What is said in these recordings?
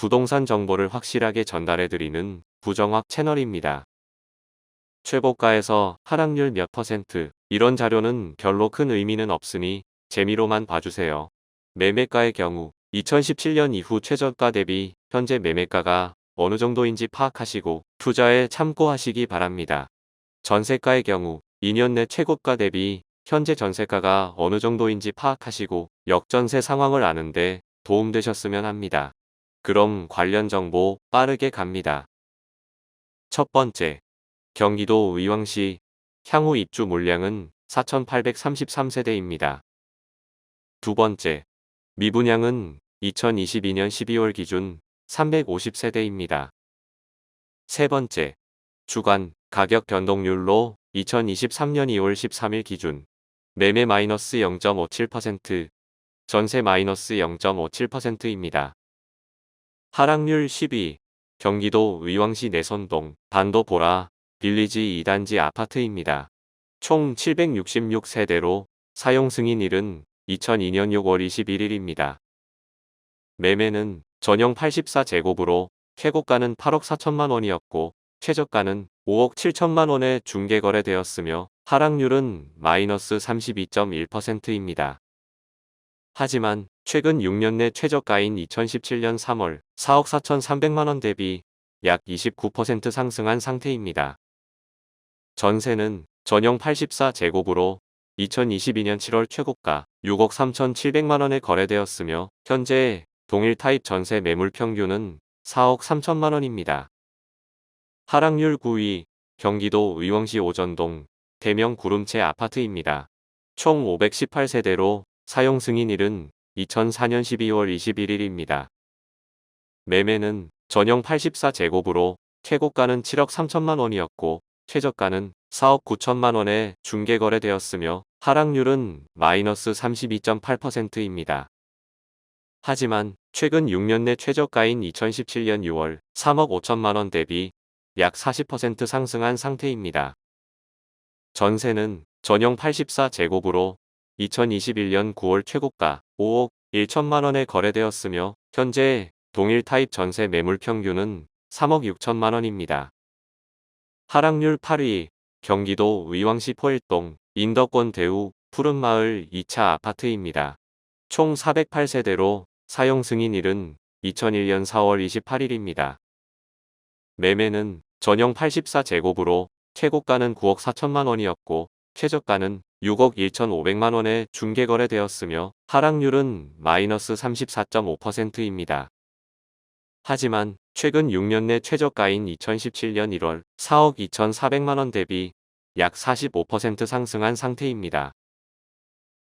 부동산 정보를 확실하게 전달해드리는 부정확 채널입니다. 최고가에서 하락률 몇 퍼센트 이런 자료는 별로 큰 의미는 없으니 재미로만 봐주세요. 매매가의 경우 2017년 이후 최저가 대비 현재 매매가가 어느 정도인지 파악하시고 투자에 참고하시기 바랍니다. 전세가의 경우 2년 내 최고가 대비 현재 전세가가 어느 정도인지 파악하시고 역전세 상황을 아는데 도움되셨으면 합니다. 그럼 관련 정보 빠르게 갑니다. 첫 번째, 경기도 의왕시 향후 입주 물량은 4,833세대입니다. 두 번째, 미분양은 2022년 12월 기준 350세대입니다. 세 번째, 주간 가격 변동률로 2023년 2월 13일 기준 매매 마이너스 0.57%, 전세 마이너스 0.57%입니다. 하락률 10위, 경기도 의왕시 내선동 반도보라 빌리지 2단지 아파트입니다. 총 766세대로 사용 승인 일은 2002년 6월 21일입니다. 매매는 전용 84제곱으로 최고가는 8억 4천만 원이었고 최저가는 5억 7천만 원에 중개 거래되었으며 하락률은 마이너스 32.1%입니다. 하지만 최근 6년 내 최저가인 2017년 3월 4억 4천3백만 원 대비 약 29% 상승한 상태입니다. 전세는 전용 84제곱으로 2022년 7월 최고가 6억 3천7백만 원에 거래되었으며 현재 동일 타입 전세 매물 평균은 4억 3천만 원입니다. 하락률 9위 경기도 의왕시 오전동 대명 구름채 아파트입니다. 총 518세대로 사용 승인일은 2004년 12월 21일입니다. 매매는 전용 84제곱으로 최고가는 7억 3천만 원이었고 최저가는 4억 9천만 원에 중개 거래되었으며 하락률은 마이너스 32.8%입니다. 하지만 최근 6년 내 최저가인 2017년 6월 3억 5천만 원 대비 약 40% 상승한 상태입니다. 전세는 전용 84제곱으로 2021년 9월 최고가 5억 1천만 원에 거래되었으며 현재 동일 타입 전세 매물 평균은 3억 6천만 원입니다. 하락률 8위 경기도 의왕시 포일동 인덕권 대우 푸른마을 2차 아파트입니다. 총 408세대로 사용 승인일은 2001년 4월 28일입니다. 매매는 전용 84제곱으로 최고가는 9억 4천만 원이었고 최저가는 6억 1천5백만 원에 중개 거래되었으며 하락률은 마이너스 34.5%입니다. 하지만 최근 6년 내 최저가인 2017년 1월 4억 2천4백만 원 대비 약 45% 상승한 상태입니다.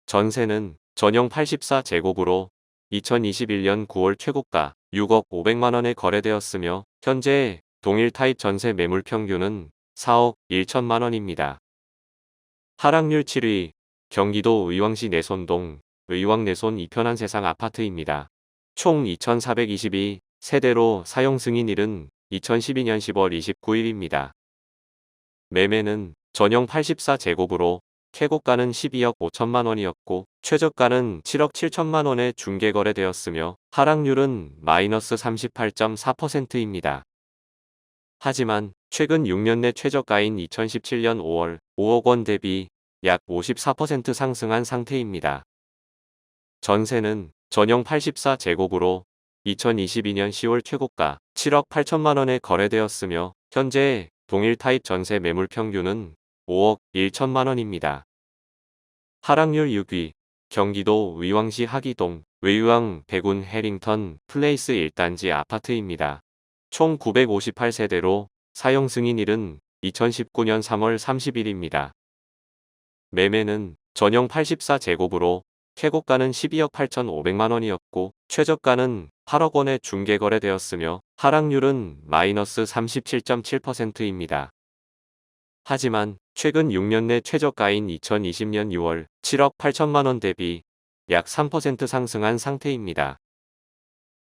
전세는 전용 84제곱으로 2021년 9월 최고가 6억 5백만 원에 거래되었으며 현재 동일 타입 전세 매물 평균은 4억 1천만 원입니다. 하락률 7위 경기도 의왕시 내손동 의왕 내손 이편한 세상 아파트입니다. 총 2422 세대로 사용 승인일은 2012년 10월 29일입니다. 매매는 전용 84제곱으로 최고가는 12억 5천만 원이었고 최저가는 7억 7천만 원에 중개거래되었으며 하락률은 마이너스 38.4%입니다. 하지만 최근 6년 내 최저가인 2017년 5월 5억 원 대비 약 54% 상승한 상태입니다. 전세는 전용 84제곱으로 2022년 10월 최고가 7억 8천만 원에 거래되었으며 현재 동일 타입 전세 매물 평균은 5억 1천만 원입니다. 하락률 6위 경기도 의왕시 하기동 의왕 백운 해링턴 플레이스 1단지 아파트입니다. 총 958세대로 사용 승인일은 2019년 3월 30일입니다. 매매는 전용 84제곱으로 최고가는 12억 8천5백만 원이었고 최저가는 8억 원에 중개거래되었으며 하락률은 마이너스 37.7%입니다. 하지만 최근 6년 내 최저가인 2020년 6월 7억 8천만 원 대비 약 3% 상승한 상태입니다.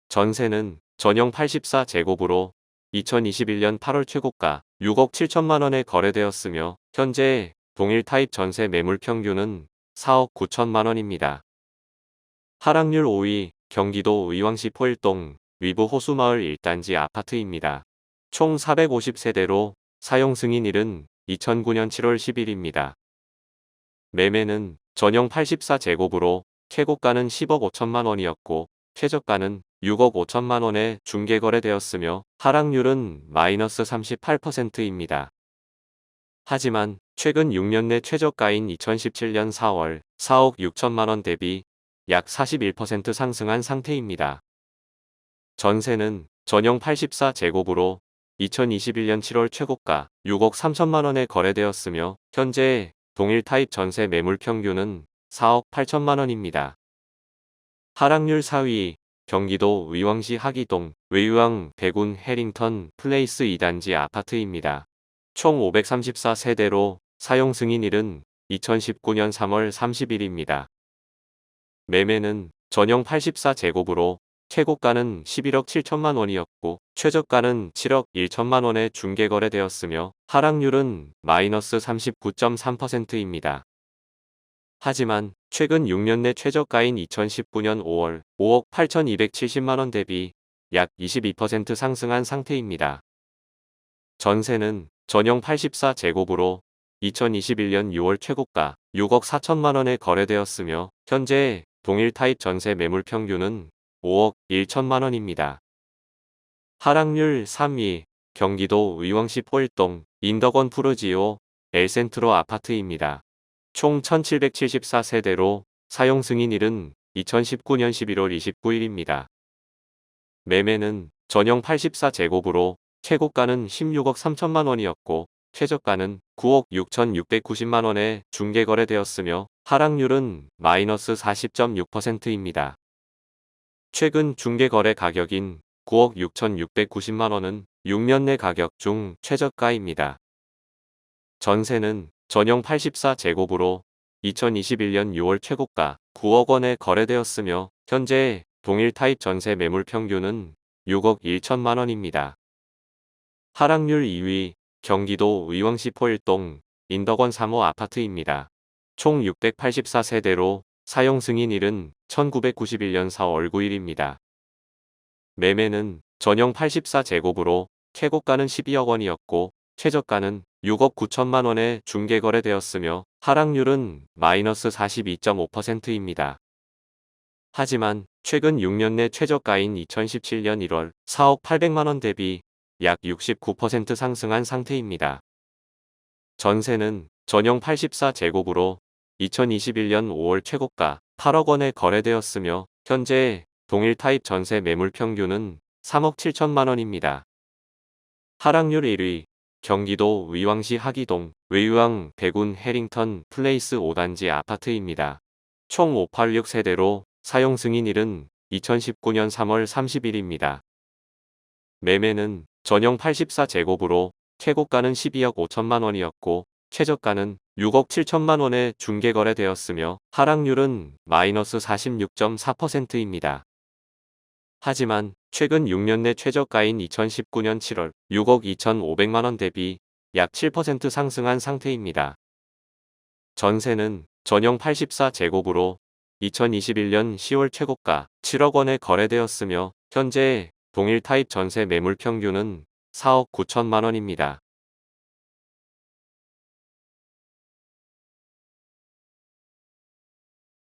전세는 전용 84제곱으로 2021년 8월 최고가 6억 7천만 원에 거래되었으며 현재 동일 타입 전세 매물 평균은 4억 9천만 원입니다. 하락률 5위 경기도 의왕시 포일동 위브 호수마을 1단지 아파트입니다. 총 450세대로 사용 승인일은 2009년 7월 10일입니다. 매매는 전용 84제곱으로 최고가는 10억 5천만 원이었고 최저가는 6억 5천만 원에 중개거래되었으며 하락률은 마이너스 38%입니다. 하지만 최근 6년 내 최저가인 2017년 4월 4억 6천만 원 대비 약 41% 상승한 상태입니다. 전세는 전용 84제곱으로 2021년 7월 최고가 6억 3천만 원에 거래되었으며 현재 동일 타입 전세 매물 평균은 4억 8천만 원입니다. 하락률 4위 경기도 의왕시 하기동 외유왕 백운 해링턴 플레이스 2단지 아파트입니다. 총 534세대로 사용 승인일은 2019년 3월 30일입니다. 매매는 전용 84제곱으로 최고가는 11억 7천만 원이었고 최저가는 7억 1천만 원에 중개거래되었으며 하락률은 마이너스 39.3%입니다. 하지만 최근 6년 내 최저가인 2019년 5월 5억 8,270만 원 대비 약 22% 상승한 상태입니다. 전세는 전용 84제곱으로 2021년 6월 최고가 6억 4천만 원에 거래되었으며 현재 동일 타입 전세 매물 평균은 5억 1천만 원입니다. 하락률 3위 경기도 의왕시 포일동 인덕원 푸르지오 엘센트로 아파트입니다. 총 1774세대로 사용 승인 일은 2019년 11월 29일입니다. 매매는 전용 84제곱으로 최고가는 16억 3천만 원이었고 최저가는 9억 6,690만 원에 중개 거래되었으며 하락률은 마이너스 40.6%입니다. 최근 중개 거래 가격인 9억 6,690만 원은 6년 내 가격 중 최저가입니다. 전세는 전용 84제곱으로 2021년 6월 최고가 9억 원에 거래되었으며 현재 동일 타입 전세 매물 평균은 6억 1천만 원입니다. 하락률 2위 경기도 의왕시 포일동 인덕원 3호 아파트입니다. 총 684세대로 사용 승인일은 1991년 4월 9일입니다. 매매는 전용 84제곱으로 최고가는 12억 원이었고 최저가는 6억 9천만 원에 중개거래되었으며 하락률은 마이너스 42.5%입니다. 하지만 최근 6년 내 최저가인 2017년 1월 4억 8백만 원 대비 약 69% 상승한 상태입니다. 전세는 전용 84제곱으로 2021년 5월 최고가 8억 원에 거래되었으며 현재 동일 타입 전세 매물 평균은 3억 7천만 원입니다. 하락률 1위 경기도 의왕시 하기동 외유왕 백운 해링턴 플레이스 5단지 아파트입니다. 총 586세대로 사용 승인일은 2019년 3월 30일입니다. 매매는 전용 84제곱으로 최고가는 12억 5천만 원이었고 최저가는 6억 7천만 원에 중개거래되었으며 하락률은 마이너스 46.4%입니다. 하지만 최근 6년 내 최저가인 2019년 7월 6억 2,500만 원 대비 약 7% 상승한 상태입니다. 전세는 전용 84제곱으로 2021년 10월 최고가 7억 원에 거래되었으며 현재 동일 타입 전세 매물 평균은 4억 9천만 원입니다.